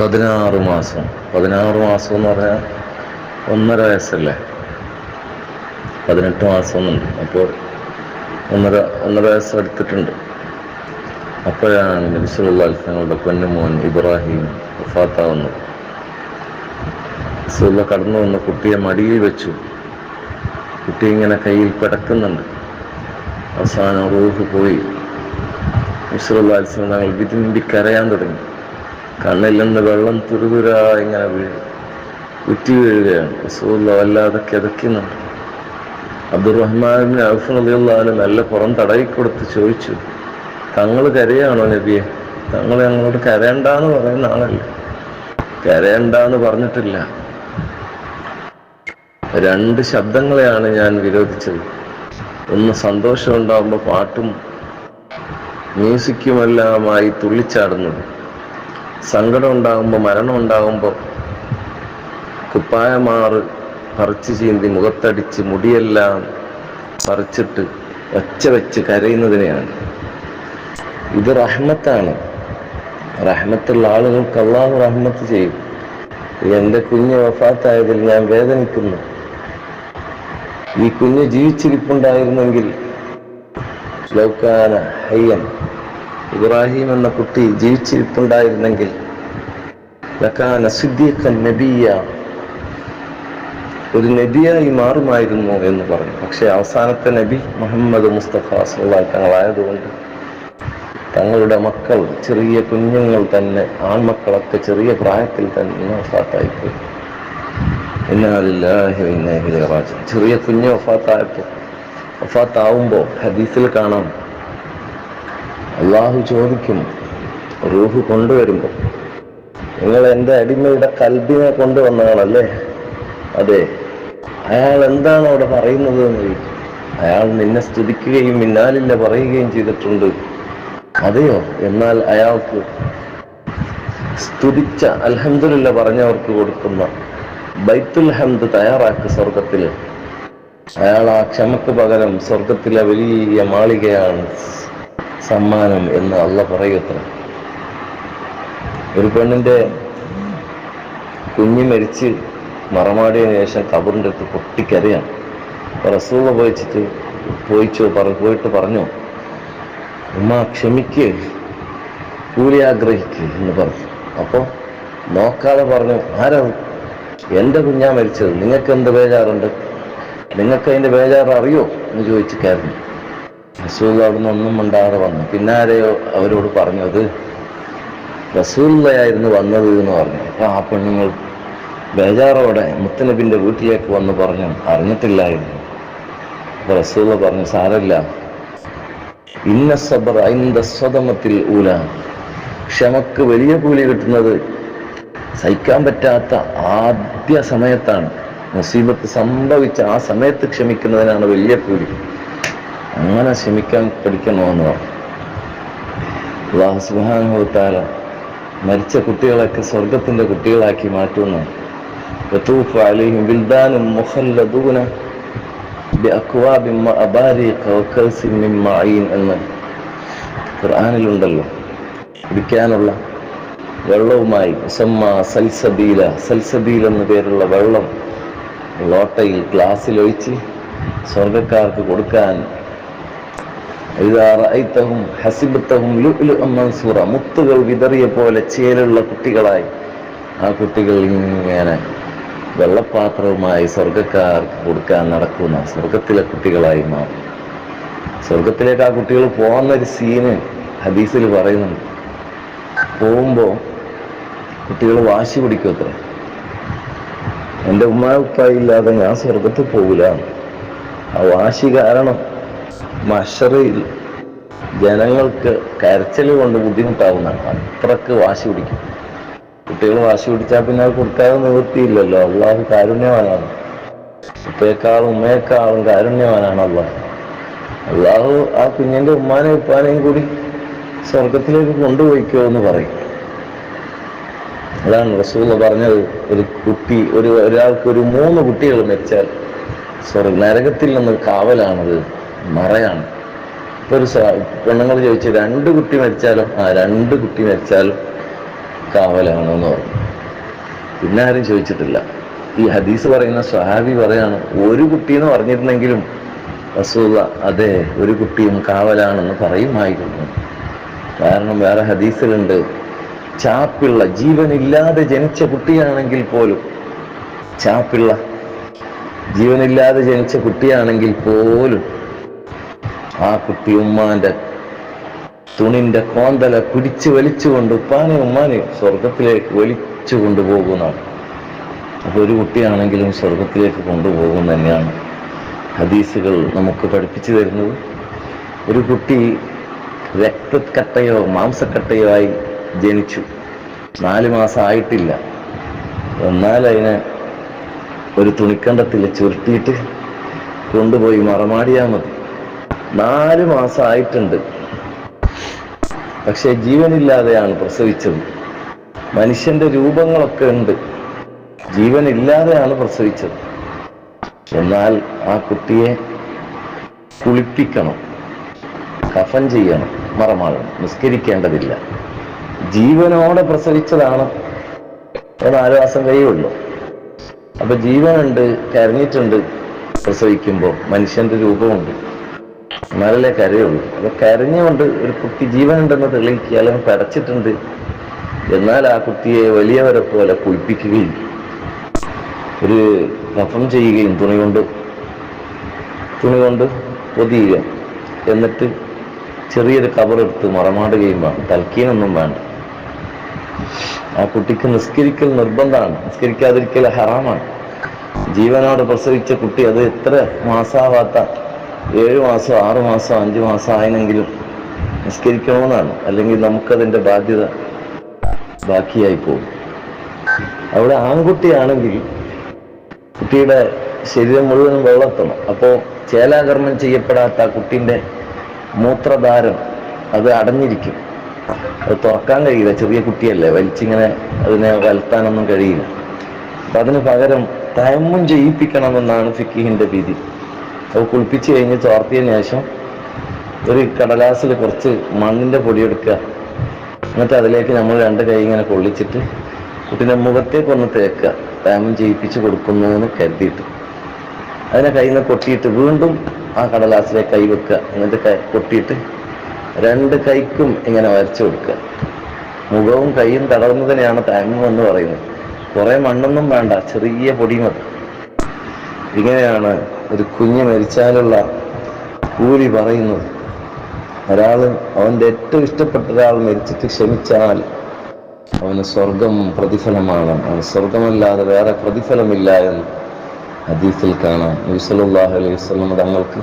പതിനാറ് മാസം. പതിനാറ് മാസം എന്ന് പറഞ്ഞാൽ ഒന്നര വയസ്സല്ലേ? പതിനെട്ട് മാസം എന്നുണ്ട്. അപ്പോൾ ഒന്നര ഒന്നര വയസ്സ് എടുത്തിട്ടുണ്ട്. അപ്പോഴാണ് നബിസുള്ള അൽഫങ്ങളുടെ പൊന്നുമോൻ ഇബ്രാഹിം വഫാത്താവുന്നത്. സുല്ല കടന്നു വന്ന് കുട്ടിയെ മടിയിൽ വെച്ചു. കുട്ടി ഇങ്ങനെ കയ്യിൽ പിടക്കുന്നുണ്ട്. അവസാനം റൂഹ് പോയി. അൽഫം ഞങ്ങൾ വിതിമ്പി കരയാൻ തുടങ്ങി. കണ്ണിൽ നിന്ന് വെള്ളം തുരുതുരാ ഇങ്ങനെ വീഴും ഉറ്റി വീഴുകയാണ്. റസൂല്ല വല്ലാതെ കിതയ്ക്കുന്നുണ്ട്. അബ്ദുറഹ്മാനെ അഫുല്ലാലും നല്ല പുറം തടയി കൊടുത്ത് ചോദിച്ചു തങ്ങൾ കരയാണോ നബിയെ? തങ്ങൾ ഞങ്ങളോട് കരയണ്ടെന്ന് പറയുന്ന ആളല്ല. കരയണ്ടെന്ന് പറഞ്ഞിട്ടില്ല. രണ്ട് ശബ്ദങ്ങളെയാണ് ഞാൻ വിരോധിച്ചത്. ഒന്ന് സന്തോഷം ഉണ്ടാകുമ്പോൾ പാട്ടും മ്യൂസിക്കുമെല്ലാമായി തുള്ളിച്ചാടുന്നത്. സങ്കടം ഉണ്ടാകുമ്പോൾ മരണം ഉണ്ടാകുമ്പോൾ കുപ്പായമാറ് പറിച്ചു ചീന്തി മുഖത്തടിച്ച് മുടിയെല്ലാം പറിച്ചിട്ട് ഒച്ച വെച്ച് കരയുന്നതിനെയാണ്. ഇത് റഹ്മത്താണ്. റഹ്മത്തുള്ള ആളുകൾക്ക് അള്ളാഹു റഹ്മത്ത് ചെയ്യും. എന്റെ കുഞ്ഞ് വഫാത്തായതിൽ ഞാൻ വേദനിക്കുന്നു. ഈ കുഞ്ഞ് ജീവിച്ചിരിപ്പുണ്ടായിരുന്നെങ്കിൽ ലൗകാന ഹയ്യൻ ഇബ്രാഹിം എന്ന കുട്ടി ജീവിച്ചിരിപ്പുണ്ടായിരുന്നെങ്കിൽ നബിയ ഒരു നബിയായി മാറുമായിരുന്നു എന്ന് പറഞ്ഞു. പക്ഷെ അവസാനത്തെ നബി മുഹമ്മദ് മുസ്തഫ സുല്ലാ തങ്ങളായതുകൊണ്ട് തങ്ങളുടെ മക്കൾ ചെറിയ കുഞ്ഞുങ്ങൾ തന്നെ ആൺമക്കളൊക്കെ ചെറിയ പ്രായത്തിൽ തന്നെ വഫാത്തായിപ്പോയി. ചെറിയ കുഞ്ഞ് വഫാത്തായപ്പോൾ വഫാത്താവുമ്പോൾ ഹദീസിൽ കാണാം. അള്ളാഹു ചോദിക്കും റൂഹ് കൊണ്ടുവരുമ്പോൾ. നിങ്ങൾ എന്റെ അടിമയുടെ കൽബിനെ കൊണ്ടുവന്നതാണല്ലേ? അതെ. അയാൾ എന്താണ് അവിടെ പറയുന്നത് എന്ന് അയാൾ നിന്നെ സ്തുതിക്കുകയും മിന്നാലില്ല പറയുകയും ചെയ്തിട്ടുണ്ട്. അതെയോ? എന്നാൽ അയാൾക്ക് സ്തുതിച്ച അൽഹംദുലില്ല പറഞ്ഞവർക്ക് കൊടുക്കുന്ന ബൈത്തുൽ ഹംദ് തയ്യാറാക്കി സ്വർഗത്തിൽ അയാൾ ആ ക്ഷമക്ക് പകരം സ്വർഗത്തിലെ വലിയ മാളികയാണ് സമ്മാനം എന്ന് അള്ള പറയത്ര ഒരു പെണ്ണിന്റെ കുഞ്ഞ് മരിച്ച് മറമാടിയതിനു ശേഷം കബറിന്റെ അടുത്ത് പൊട്ടിക്കരയാണ് റസൂള പോയിച്ചിട്ട് പോയിച്ചോ പറ പോയിട്ട് പറഞ്ഞോ ഉമ്മ ക്ഷമിക്ക് കൂലി ആഗ്രഹിക്ക് എന്ന് പറഞ്ഞു. അപ്പോൾ നോക്കാതെ പറഞ്ഞു ആരാ എന്റെ കുഞ്ഞാ മരിച്ചത്. നിങ്ങൾക്ക് എന്ത് ബേജാറുണ്ട്? നിങ്ങൾക്ക് അതിന്റെ ബേജാറ് അറിയോ എന്ന് ചോദിച്ചു കയറുന്നു റസൂൽ നിന്ന് ഒന്നും മിണ്ടാതെ വന്നു. പിന്നെ ആരെയോ അവരോട് പറഞ്ഞു അത് റസൂല്ലയായിരുന്നു വന്നത് എന്ന് പറഞ്ഞു. അപ്പൊ ആ പെണ്ണുങ്ങൾ ബേജാറോടെ മുത്തനബിന്റെ വീട്ടിലേക്ക് വന്ന് പറഞ്ഞു അറിഞ്ഞിട്ടില്ലായിരുന്നു. അപ്പൊ റസൂൽ പറഞ്ഞു സാരല്ല ഇന്ന സബർ സ്വതമത്തിൽ ഊല. ക്ഷമക്ക് വലിയ കൂലി കിട്ടുന്നത് സഹിക്കാൻ പറ്റാത്ത ആദ്യ സമയത്താണ്. മുസീബത്ത് സംഭവിച്ച ആ സമയത്ത് ക്ഷമിക്കുന്നതിനാണ് വലിയ കൂലി. അങ്ങനെ ക്ഷമിക്കാൻ പഠിക്കണമെന്ന് പറഞ്ഞു. അള്ളാഹു മരിച്ച കുട്ടികളൊക്കെ സ്വർഗത്തിന്റെ കുട്ടികളാക്കി മാറ്റുന്നു. മുഹല്ലദൂന എന്ന് ഖുർആാനിലുണ്ടല്ലോ. കുടിക്കാനുള്ള വെള്ളവുമായി സൽസബീല സൽസബീൽ എന്ന പേരുള്ള വെള്ളം ലോട്ടയിൽ ഗ്ലാസ്സിലൊഴിച്ച് സ്വർഗക്കാർക്ക് കൊടുക്കാൻ റഅയ്തഹും ഹസിബത്തഹും മൻസൂറ മുത്തുകൾ വിതറിയ പോലെ ചേലുള്ള കുട്ടികളായി. ആ കുട്ടികൾ ഇങ്ങനെ വെള്ളപ്പാത്രവുമായി സ്വർഗക്കാർക്ക് കൊടുക്കാൻ നടക്കുന്ന സ്വർഗത്തിലെ കുട്ടികളായി മാറും. സ്വർഗത്തിലേക്ക് ആ കുട്ടികൾ പോകുന്ന ഒരു സീന് ഹദീസിൽ പറയുന്നുണ്ട്. പോകുമ്പോൾ കുട്ടികൾ വാശി പിടിക്കും അത്ര. എന്റെ ഉമ്മ ഉപ്പ ഇല്ലാതെ ഞാൻ സ്വർഗത്തിൽ പോകില്ല ആ വാശി കാരണം മഷറയിൽ ജനങ്ങൾക്ക് കരച്ചൽ കൊണ്ട് ബുദ്ധിമുട്ടാവുന്നതാണ് അത്രയ്ക്ക് വാശി പിടിക്കും. കുട്ടികൾ വാശി പിടിച്ചാൽ പിന്നെ അത് കൊടുക്കാതെ നിവൃത്തിയില്ലല്ലോ. അള്ളാഹു കാരുണ്യവാനാണ്. ഉപ്പയേക്കാളും ഉമ്മയേക്കാളും കാരുണ്യവാനാണ് അള്ളാഹ്. അള്ളാഹു ആ കുഞ്ഞിന്റെ ഉമ്മാനെയും ഉപ്പാനെയും കൂടി സ്വർഗത്തിലേക്ക് കൊണ്ടുപോയിക്കോ എന്ന് പറയും. അതാണ് റസൂൽ പറഞ്ഞത്. ഒരു കുട്ടി ഒരു ഒരാൾക്ക് ഒരു മൂന്ന് കുട്ടികൾ മരിച്ചാൽ സ്വർഗ നരകത്തിൽ നിന്ന് കാവലാണത്. മറയാണ്. ഇപ്പൊ ഒരു പെണ്ണുങ്ങൾ ചോദിച്ചു രണ്ട് കുട്ടി മരിച്ചാലും? ആ രണ്ട് കുട്ടി മരിച്ചാലും കാവലാണെന്ന് പറഞ്ഞു. പിന്നെ ആരും ചോദിച്ചിട്ടില്ല. ഈ ഹദീസ് പറയുന്ന സ്വഹാബി പറയാണ് ഒരു കുട്ടി എന്ന് പറഞ്ഞിരുന്നെങ്കിലും റസൂല അതെ ഒരു കുട്ടിയും കാവലാണെന്ന് പറയുമായിരുന്നു. കാരണം വേറെ ഹദീസിലുണ്ട് ചാപ്പിള്ള ജീവനില്ലാതെ ജനിച്ച കുട്ടിയാണെങ്കിൽ പോലും ചാപ്പിള്ള ജീവനില്ലാതെ ജനിച്ച കുട്ടിയാണെങ്കിൽ പോലും ആ കുട്ടി ഉമ്മാന്റെ തുണിന്റെ കോന്തല പിടിച്ചു വലിച്ചുകൊണ്ട് ഉപ്പാനെ ഉമ്മാനെ സ്വർഗത്തിലേക്ക് വലിച്ചു കൊണ്ടുപോകുന്നതാണ്. അപ്പൊ ഒരു കുട്ടിയാണെങ്കിലും സ്വർഗത്തിലേക്ക് കൊണ്ടുപോകും തന്നെയാണ് ഹദീസുകൾ നമുക്ക് പഠിപ്പിച്ചു തരുന്നത്. ഒരു കുട്ടി രക്തക്കട്ടയോ മാംസക്കട്ടയോ ആയി ജനിച്ചു. നാല് മാസം ആയിട്ടില്ല. എന്നാൽ അതിനെ ഒരു തുണിക്കണ്ടത്തിൽ ചുരുട്ടിയിട്ട് കൊണ്ടുപോയി മറമാടിയാൽ മതി. നാല് മാസമായിട്ടുണ്ട് പക്ഷെ ജീവനില്ലാതെയാണ് പ്രസവിച്ചത്. മനുഷ്യന്റെ രൂപങ്ങളൊക്കെ ഉണ്ട്. ജീവനില്ലാതെയാണ് പ്രസവിച്ചത്. എന്നാൽ ആ കുട്ടിയെ കുളിപ്പിക്കണം. കഫൻ ചെയ്യണം. മറമാകണം നിസ്കരിക്കേണ്ടതില്ല. ജീവനോടെ പ്രസവിച്ചതാണ്. നാല് മാസം കഴിയുള്ളൂ അപ്പൊ ജീവനുണ്ട് കരഞ്ഞിട്ടുണ്ട് പ്രസവിക്കുമ്പോൾ മനുഷ്യന്റെ രൂപമുണ്ട്. എന്നാലല്ലേ കരയുള്ളൂ. അപ്പൊ കരഞ്ഞുകൊണ്ട് ഒരു കുട്ടി ജീവനുണ്ടെന്ന് തെളിയിക്കുക അല്ലെങ്കിൽ പടച്ചിട്ടുണ്ട് എന്നാൽ ആ കുട്ടിയെ വലിയവരെ പോലെ കുളിപ്പിക്കുകയും ഒരു കഫം ചെയ്യുകയും തുണി കൊണ്ട് തുണി കൊണ്ട് പൊതിയുക. എന്നിട്ട് ചെറിയൊരു കവറെടുത്ത് മറമാടുകയും വേണം. തൽക്കീനൊന്നും വേണ്ട. ആ കുട്ടിക്ക് നിസ്കരിക്കൽ നിർബന്ധമാണ്. നിസ്കരിക്കാതിരിക്കൽ ഹറാമാണ്. ജീവനോട് പ്രസവിച്ച കുട്ടി അത് എത്ര മാസാവാത്ത ഏഴു മാസം ആറു മാസം അഞ്ചു മാസം ആയെങ്കിലും നിസ്കരിക്കണമെന്നാണ്. അല്ലെങ്കിൽ നമുക്കതിന്റെ ബാധ്യത ബാക്കിയായി പോകും. അവിടെ ആൺകുട്ടിയാണെങ്കിൽ കുട്ടിയുടെ ശരീരം മുഴുവനും വെള്ളത്തണം. അപ്പോൾ ചേലാകർമ്മം ചെയ്യപ്പെടാത്ത ആ കുട്ടിന്റെ മൂത്രധാരം അത് അടഞ്ഞിരിക്കും. അത് തുറക്കാൻ കഴിയില്ല. ചെറിയ കുട്ടിയല്ലേ. വലിച്ചിങ്ങനെ അതിനെ വലത്താനൊന്നും കഴിയില്ല. അപ്പൊ അതിന് പകരം തയമ്മും ചെയ്യിപ്പിക്കണമെന്നാണ് ഫിക്കിഹിന്റെ വിധി അത് കുളിപ്പിച്ച് കഴിഞ്ഞ് ചോർത്തിയതിന് ശേഷം ഒരു കടലാസിൽ കുറച്ച് മണ്ണിന്റെ പൊടി എടുക്കുക. എന്നിട്ട് അതിലേക്ക് നമ്മൾ രണ്ട് കൈ ഇങ്ങനെ കൊള്ളിച്ചിട്ട് കുട്ടീന്റെ മുഖത്തേക്ക് ഒന്ന് തേക്കുക. തേമം ചെയ്യിപ്പിച്ച് കൊടുക്കുന്നു എന്ന് കരുതിയിട്ട്. അതിനെ കയ്യിൽ നിന്ന് കൊട്ടിയിട്ട് വീണ്ടും ആ കടലാസിലെ കൈ വെക്കുക. എന്നിട്ട് കൈ കൊട്ടിയിട്ട് രണ്ട് കൈക്കും ഇങ്ങനെ വരച്ചു കൊടുക്കുക. മുഖവും കൈയും തടവുന്നതിനെയാണ് തേമം എന്ന് പറയുന്നത്. കുറേ മണ്ണൊന്നും വേണ്ട ചെറിയ പൊടി മതി. ഇങ്ങനെയാണ് ഒരു കുഞ്ഞ് മരിച്ചാലുള്ള കൂലി പറയുന്നത്. ഒരാൾ അവന്റെ ഏറ്റവും ഇഷ്ടപ്പെട്ട ഒരാൾ മരിച്ചിട്ട് ക്ഷമിച്ചാൽ അവന് സ്വർഗം പ്രതിഫലമാണ്. അവന് സ്വർഗമല്ലാതെ വേറെ പ്രതിഫലമില്ല എന്ന് ഹദീസിൽ കാണാം. നബിസല്ലാഹു അലൈഹി വസല്ലം തങ്ങൾക്ക്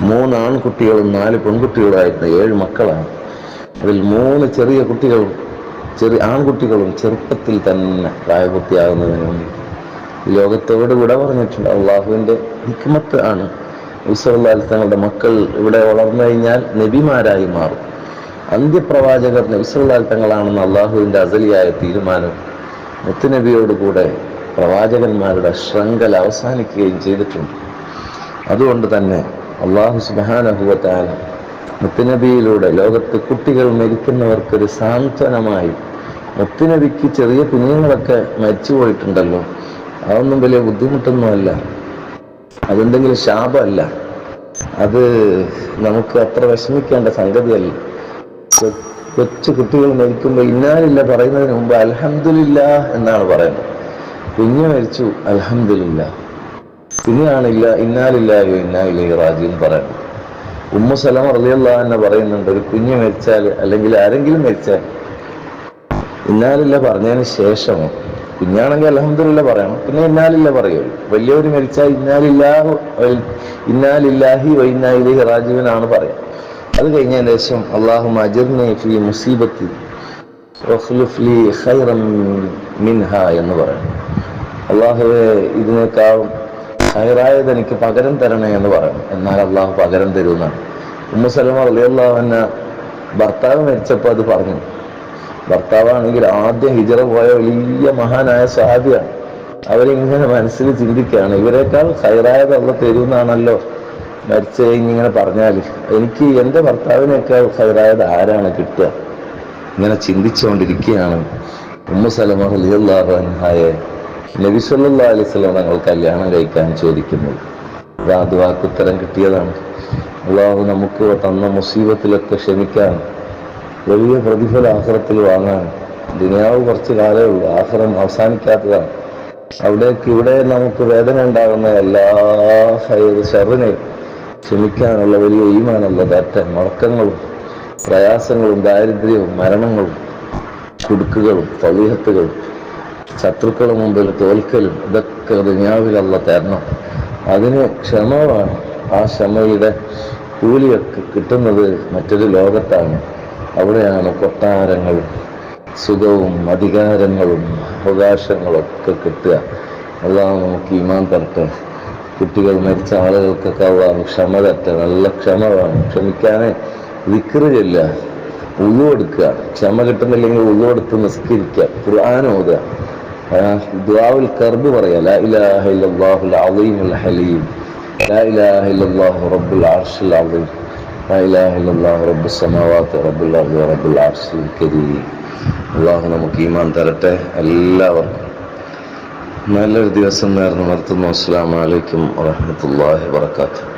മൂന്ന് ആൺകുട്ടികളും നാല് പെൺകുട്ടികളായിരുന്നു ഏഴ് മക്കളാണ്. അതിൽ മൂന്ന് ചെറിയ കുട്ടികളും ചെറിയ ആൺകുട്ടികളും ചെറുപ്പത്തിൽ തന്നെ പ്രായപൂർത്തിയാകുന്നതിന് വേണ്ടി ലോകത്തോട് വിട പറഞ്ഞിട്ടുണ്ട്? അള്ളാഹുവിന്റെ ഹിക്മത്ത് ആണ്. ഉസവല്ലാൽ തങ്ങളുടെ മക്കൾ ഇവിടെ വളർന്നു കഴിഞ്ഞാൽ നബിമാരായി മാറും. അന്ത്യപ്രവാചകർ നബിസല്ലാൽ തങ്ങളാണെന്ന് അള്ളാഹുവിന്റെ അസലിയായ തീരുമാനം മുത്തുനബിയോടുകൂടെ പ്രവാചകന്മാരുടെ ശൃംഖല അവസാനിക്കുകയും ചെയ്തിട്ടുണ്ട്. അതുകൊണ്ട് തന്നെ അള്ളാഹു സുബാനഹുവത്താല മുത്തുനബിയിലൂടെ ലോകത്ത് കുട്ടികൾ മരിക്കുന്നവർക്കൊരു സാന്ത്വനമായി മുത്തുനബിക്ക് ചെറിയ കുഞ്ഞുങ്ങളൊക്കെ മരിച്ചു പോയിട്ടുണ്ടല്ലോ അതൊന്നും വലിയ ബുദ്ധിമുട്ടൊന്നുമല്ല. അതെന്തെങ്കിലും ശാപമല്ല. അത് നമുക്ക് അത്ര വിഷമിക്കേണ്ട സംഗതിയല്ല. കൊച്ചു കുട്ടികൾ മരിക്കുമ്പോൾ ഇന്നാലില്ല പറയുന്നതിന് മുമ്പ് അലഹമില്ല എന്നാണ് പറയുന്നത്. കുഞ്ഞ് മരിച്ചു അലഹമില്ല പിന്നെയാണില്ല ഇന്നാലില്ലായോ ഇന്നാലില്ലേ റാജി എന്ന് പറയുന്നത്. ഉമ്മു സലമ റളിയല്ലാ എന്ന് പറയുന്നുണ്ട് ഒരു കുഞ്ഞ് മരിച്ചാൽ അല്ലെങ്കിൽ ആരെങ്കിലും മരിച്ചാൽ ഇന്നാലില്ല പറഞ്ഞതിന് ശേഷം കുഞ്ഞാണെങ്കിൽ അലഹമില്ല പറയണം പിന്നെ ഇന്നാലില്ല പറയുള്ളൂ. വലിയവർ മരിച്ചാൽ ഇന്നാലില്ലാഹു ഇന്നാലില്ലാഹി വൈന്നാലിഹി റാജീവനാണ് പറയാം. അത് കഴിഞ്ഞ ശേഷം അള്ളാഹു അജിർനെ മുസീബത്തി എന്ന് പറയണം അള്ളാഹുവെ ഇതിനേക്കാൾ ഹൈറായത് എനിക്ക് പകരം തരണേ എന്ന് പറയണം എന്നാൽ അള്ളാഹു പകരം തരുമെന്നാണ് ഉമ്മു സലമ അള്ളിയല്ലാഹു എന്ന ഭർത്താവ് മരിച്ചപ്പോൾ അത് പറഞ്ഞു. ഭർത്താവാണെങ്കിൽ ആദ്യം ഹിജറ പോയ വലിയ മഹാനായ സാധ്യയാണ് അവരിങ്ങനെ മനസ്സിൽ ചിന്തിക്കുകയാണ് ഇവരെക്കാൾ ഹൈറായത് അള്ള തരുമെന്നാണല്ലോ മരിച്ചു ഇങ്ങനെ പറഞ്ഞാൽ എനിക്ക് എന്റെ ഭർത്താവിനേക്കാൾ ഹൈറായത് ആരാണ് കിട്ടുക? ഇങ്ങനെ ചിന്തിച്ചുകൊണ്ടിരിക്കുകയാണ് ഉമ്മ സലമ ഹലിയല്ലാഹായെ നബി അലൈഹി സ്വലം തങ്ങൾ കല്യാണം കഴിക്കാൻ ചോദിക്കുന്നത്. ഇത് വാക്കുത്തരം കിട്ടിയതാണ്. അള്ളാഹു നമുക്ക് തന്ന മുസീബത്തിലൊക്കെ ക്ഷമിക്കാൻ വലിയ പ്രതിഫല ആഹ്റത്തിൽ വാങ്ങാൻ. ദുനിയാവ് കുറച്ച് കാലമേ ഉള്ളൂ. ആഹ്റം അവസാനിക്കാത്തതാണ്. അവിടേക്ക് ഇവിടെ നമുക്ക് വേദന ഉണ്ടാകുന്ന എല്ലാ ഷറിനെയും ക്ഷമിക്കാനുള്ള വലിയ ഈമാനുള്ള ദാറ്റ മുടക്കങ്ങളും പ്രയാസങ്ങളും ദാരിദ്ര്യവും മരണങ്ങളും കുടുക്കുകളും ഫലീഹത്തുകളും ശത്രുക്കളുടെ മുമ്പിൽ തോൽക്കലും ഇതൊക്കെ ദുനിയാവിലുള്ള തരണം. അതിന് ക്ഷമ വേണം. ആ ക്ഷമയുടെ കൂലിയൊക്കെ കിട്ടുന്നത് മറ്റൊരു ലോകത്താണ്. അവിടെയാണ് കൊട്ടാരങ്ങളും സുഖവും അധികാരങ്ങളും അവകാശങ്ങളും ഒക്കെ കിട്ടുക. അതാണ് നമുക്ക് ഈമാൻ തരട്ടെ. കുട്ടികൾ മരിച്ച ആളുകൾക്കൊക്കെ അള്ളാഹു ക്ഷമ തരട്ടെ. നല്ല ക്ഷമ വേണം ക്ഷമിക്കാനേ വിക്രില്ല ചെല്ലുക ക്ഷമ കിട്ടുന്നില്ലെങ്കിൽ ഉള്ളു എടുത്ത് നിസ്കരിക്കുക. ഖുർആൻ ഓതുക. കർബ് പറയാ ലാ ഇലാഹ ഇല്ലല്ലാഹുൽ ഹലീം. ലാ ഇലാഹ ഇല്ലല്ലാഹു റബ്ബുൽ അർശിൽ അളീം ലാ ഇലാഹ ഇല്ലല്ലാഹു റബ്ബുസ് സമാവാതി റബ്ബുൽ അർദി റബ്ബുൽ അർശിൽ കരീം. അള്ളാഹു നമുക്ക് ഈമാൻ തരട്ടെ എല്ലാവർക്കും. നല്ലൊരു ദിവസം നേർന്ന് നിർത്തുന്നു. അസ്സാം വലൈക്കും വാഹമത്തല്ലാഹി വാത്തു